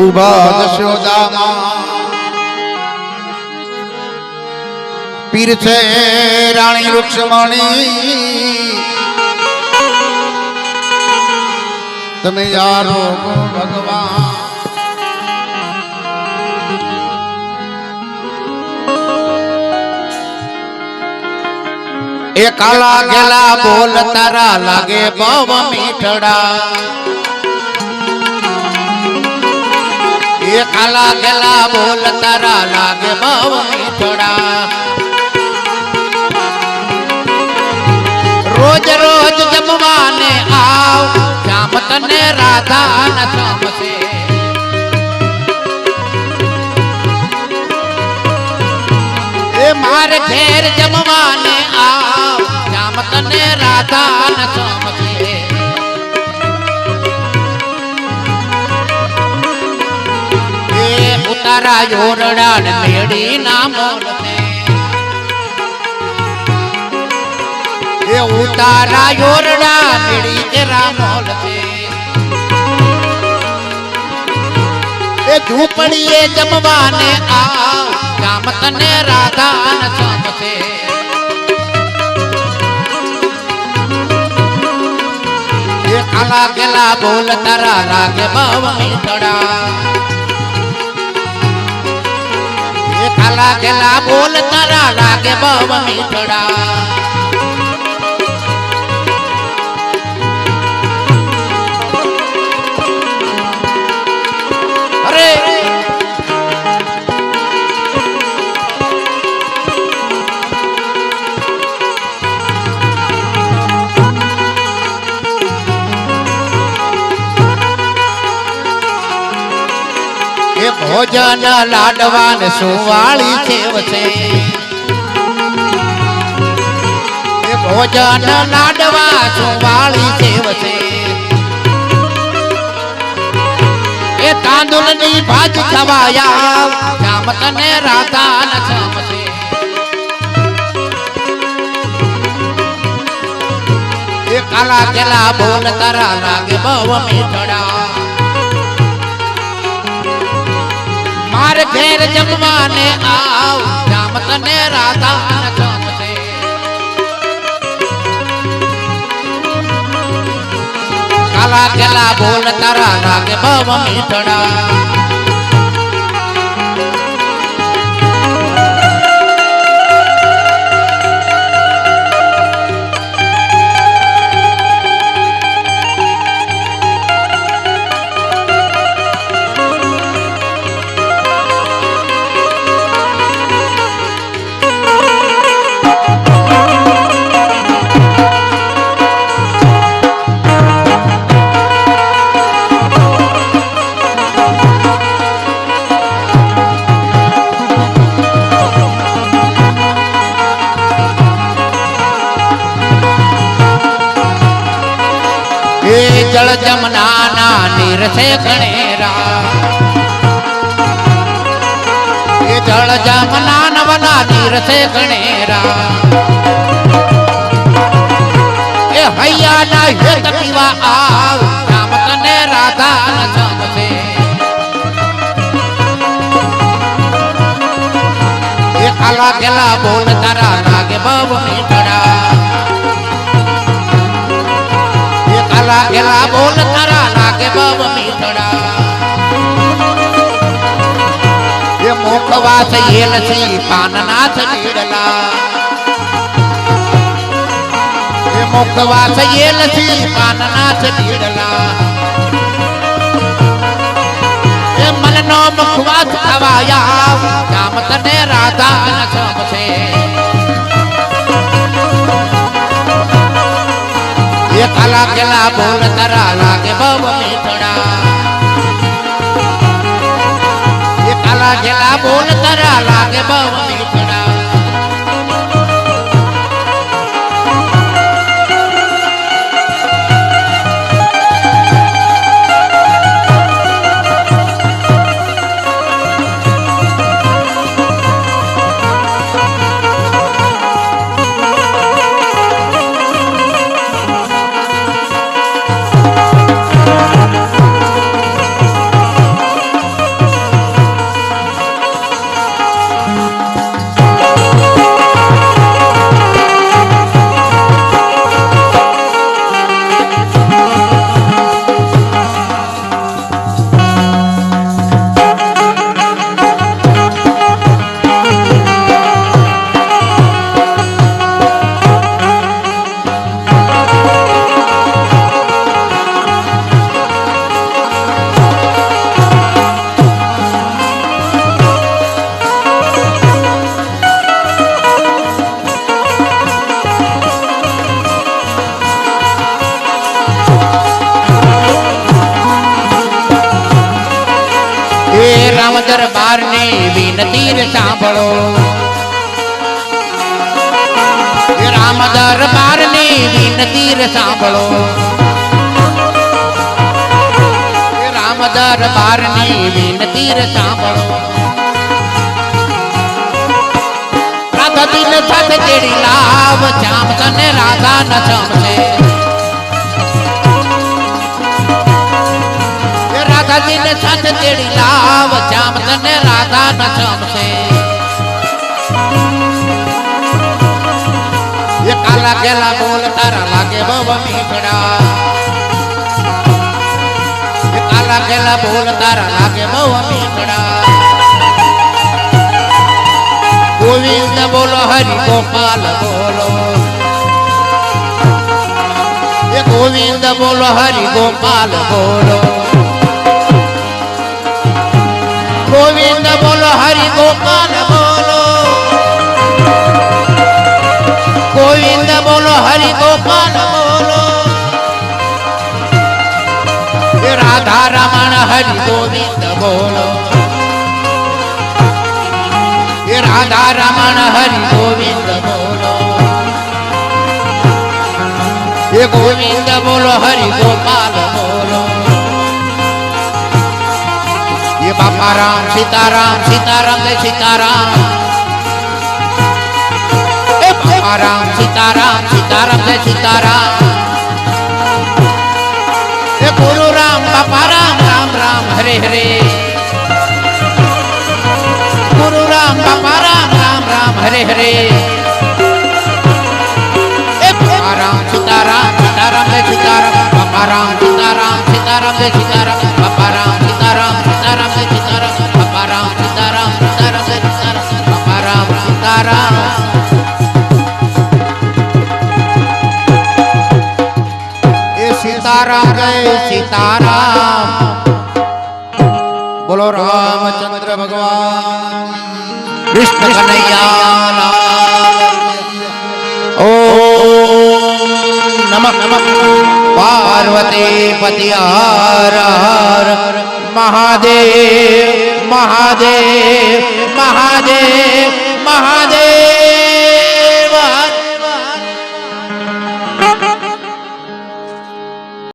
ઊભા દસ્યોદામાં પીર છે રાણી રૂક્ષ્મણી. તમે યારો ભગવાન. એ કાલા ગેલા બોલ તારા લાગે બવ મીઠડા. એ કાલા ગેલા બોલ તારા લાગે બવ થોડા રોજ રોજ જમવાને આવ શ્યામ તને રાધા ન સમસે એ મારે ઘેર જમવાને આવ શ્યામ તને રાધા ન સમસે ઉતારા જોરડાડ મેળી ના મોલને એ ઉતારા જોરડા મેળી તેરા મોલતે એ ઝૂંપડીએ જમવાને આવ કામ તને રાધાન ન એ ગેલા બોલ તારા રાગે બવ મીઠડા કાલા ગેલા બોલ તારા લાગે બવ મીઠડા. ભોજન લાડવાન સુવાળી છેવશે એ ભોજન લાડવા સુવાળી છેવશે એ તાંદુલની ભાજ ખવાયા, જામ તને રાધા ન એ કાલા કેલા બોલ તારા લાગે બહુ મીઠડા. માર ઘેર જમવાને આવ. રામ તને રાધા ન સમશે કાલા કેલા બોલ તારા લાગે ભવ મીઠડા. જળ જમના ના નીર છે ગણેરા એ જળ જમના નવના નીર છે ગણેરા એ હૈયા ના હેત પીવા આવ, રામ કને રાધા ન સમસે એ કાલા કેલા બોલ તારા નાગે બાબુ મીઠડા એ કાલા કેલા બોલ તારા લાગે બહુ મીઠડા એ મુખવાસ એલસી પાનનાથ નીડલા એ મુખવાસ એલસી પાનનાથ નીડલા એ મુખવાસ ખવાયા જામ તને રાધા ન સમસે કાલા કેલા બોલ તારા લાગે બહુ મીઠડા કાલા કેલા બોલ તારા લાગે બહુ મીઠડા દરબારની વિનતી રે સાંભળો. રામ દરબાર ને વિનતી સાંભળો. રામ દરબાર ને વિનતી સાંભળો. રાધા દિન સાથે તેડી લાવ, જામ તને રાધા ન જમશે. રાધા દિન સાથે તેડી લાવ જામ તને રાધા ન જમશે. એ કાલા ગેલા બોલ તારા લાગે બહુ મીઠડા એ કાલા ગેલા બોલ તારા લાગે બહુ મીઠડા ગોવિંદ બોલો હરિ ગોપાલ બોલો ગોવિંદ બોલો હરિ ગોપાલ બોલો. ગોપાલ બોલો. ગોવિંદ બોલો હરિ ગોપાલ બોલો રાધા રમણ હરિ ગોવિંદ બોલો રાધા રમણ હરિ ગોવિંદ બોલો. એ ગોવિંદ બોલો હરિ ગોપાલ બોલો. એ બાપા રામ સીતારામ સીતારામ જય સીતારામ એ બાપા રામ સીતારામ સીતારામ જય સીતારામ એ ગુરુ રામ બાપા રામ રામ રામ હરે હરે ગુરુ રામ બાપા રામ રામ રામ હરે હરે એ બાપા રામ સીતારામ સીતારામ જય સીતારામ બાપા રામ સીતારામ સીતારામ એ સીતારામ જય સીતારામ. બોલો રામચંદ્ર ભગવાન. કૃષ્ણ કનૈયા ઓ નમઃ નમઃ. પાર્વતી પતિ હર હર. મહાદેવ મહાદેવ.